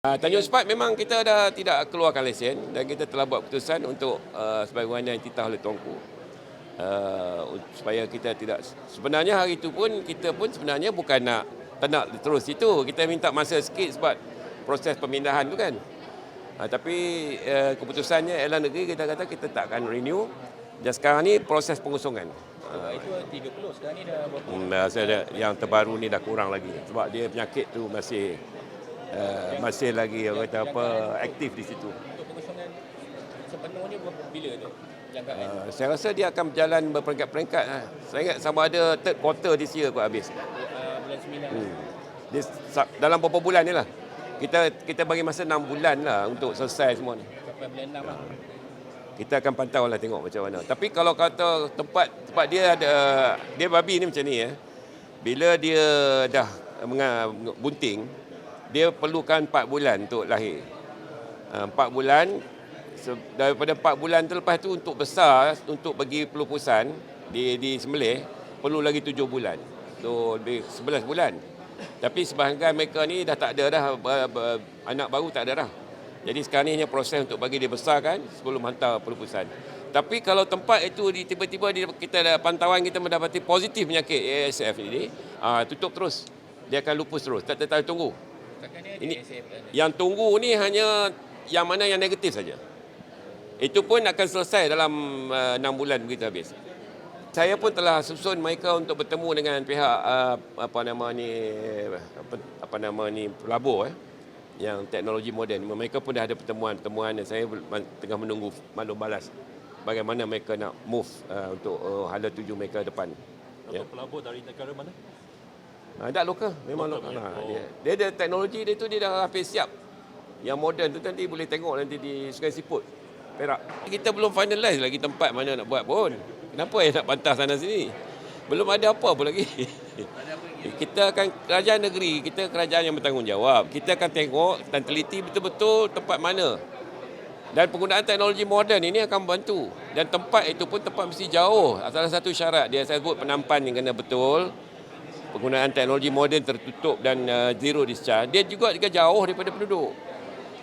Uh, Tanjung Sepat memang kita dah tidak keluarkan lesen dan kita telah buat keputusan untuk uh, sebagaimana yang dititah oleh Tuanku. Uh, supaya kita tidak sebenarnya hari itu pun kita pun sebenarnya bukan nak tak nak terus itu. Kita minta masa sikit sebab proses pemindahan tu kan. Uh, tapi uh, keputusannya Elan Negeri kita kata kita tak akan renew. Dan sekarang ni proses pengosongan. Uh, itu 30 sekarang ni dah berapa? Hmm, saya ada, yang terbaru ni dah kurang lagi. Sebab dia penyakit tu masih uh, masih lagi orang kata apa aktif di situ. Untuk sepenuhnya bila tu? Uh, saya rasa dia akan berjalan berperingkat-peringkat. lah. Saya ingat sama ada third quarter this year kot habis. Uh, bulan 9. Hmm. Dia, sa- dalam beberapa bulan ni lah. Kita kita bagi masa 6 bulan lah untuk selesai semua ni. Sampai bulan 6 lah. Kita akan pantau lah tengok macam mana. Tapi kalau kata tempat tempat dia ada dia babi ni macam ni ya. Bila dia dah bunting, dia perlukan 4 bulan untuk lahir. Ah, 4 bulan se- daripada 4 bulan tu lepas tu untuk besar untuk bagi pelupusan di di sembelih perlu lagi 7 bulan. So lebih 11 bulan. Tapi sebahagian mereka ni dah tak ada dah anak baru tak ada dah. Jadi sekarang ni hanya proses untuk bagi dia besarkan sebelum hantar pelupusan. Tapi kalau tempat itu di tiba-tiba di, kita ada pantauan kita mendapati positif penyakit ASF ini, ah, tutup terus. Dia akan lupus terus. Tak tak tunggu. Ini-? Yang tunggu ni hanya yang mana yang negatif saja. Itu pun akan selesai dalam uh, 6 bulan begitu habis. Saya pun telah susun mereka untuk bertemu dengan pihak uh, apa nama ni apa, apa nama ni pelabur eh yang teknologi moden. Mereka pun dah ada pertemuan-pertemuan dan saya tengah menunggu maklum balas bagaimana mereka nak move uh, untuk uh, hala tuju mereka depan. Ya. Pelabur dari negara mana? Ha, tak lokal, memang lokal. Lokal, Ha, oh. dia, dia ada teknologi dia tu dia dah hampir siap. Yang moden tu nanti boleh tengok nanti di Sungai Siput, Perak. Kita belum finalize lagi tempat mana nak buat pun. Kenapa yang nak pantah sana sini? Belum ada apa pun lagi. kita akan kerajaan negeri, kita kerajaan yang bertanggungjawab. Kita akan tengok dan teliti betul-betul tempat mana. Dan penggunaan teknologi moden ini akan membantu. Dan tempat itu pun tempat mesti jauh. Salah satu syarat dia saya sebut penampan yang kena betul penggunaan teknologi moden tertutup dan uh, zero discharge, dia juga juga jauh daripada penduduk.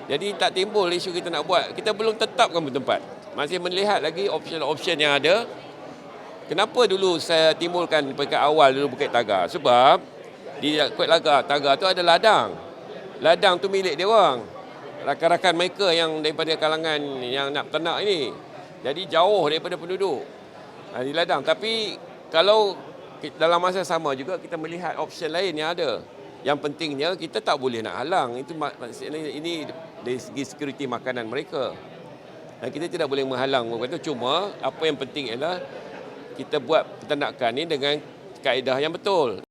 Jadi tak timbul isu kita nak buat. Kita belum tetapkan tempat. Masih melihat lagi option-option yang ada. Kenapa dulu saya timbulkan peringkat awal dulu Bukit Tagar? Sebab di Bukit Tagar, Tagar tu ada ladang. Ladang tu milik dia orang. Rakan-rakan mereka yang daripada kalangan yang nak ternak ini. Jadi jauh daripada penduduk. Ha, di ladang. Tapi kalau dalam masa yang sama juga kita melihat option lain yang ada. Yang pentingnya kita tak boleh nak halang. Itu maksudnya ini dari segi security makanan mereka. Dan kita tidak boleh menghalang. Itu cuma apa yang penting ialah kita buat pertandakan ini dengan kaedah yang betul.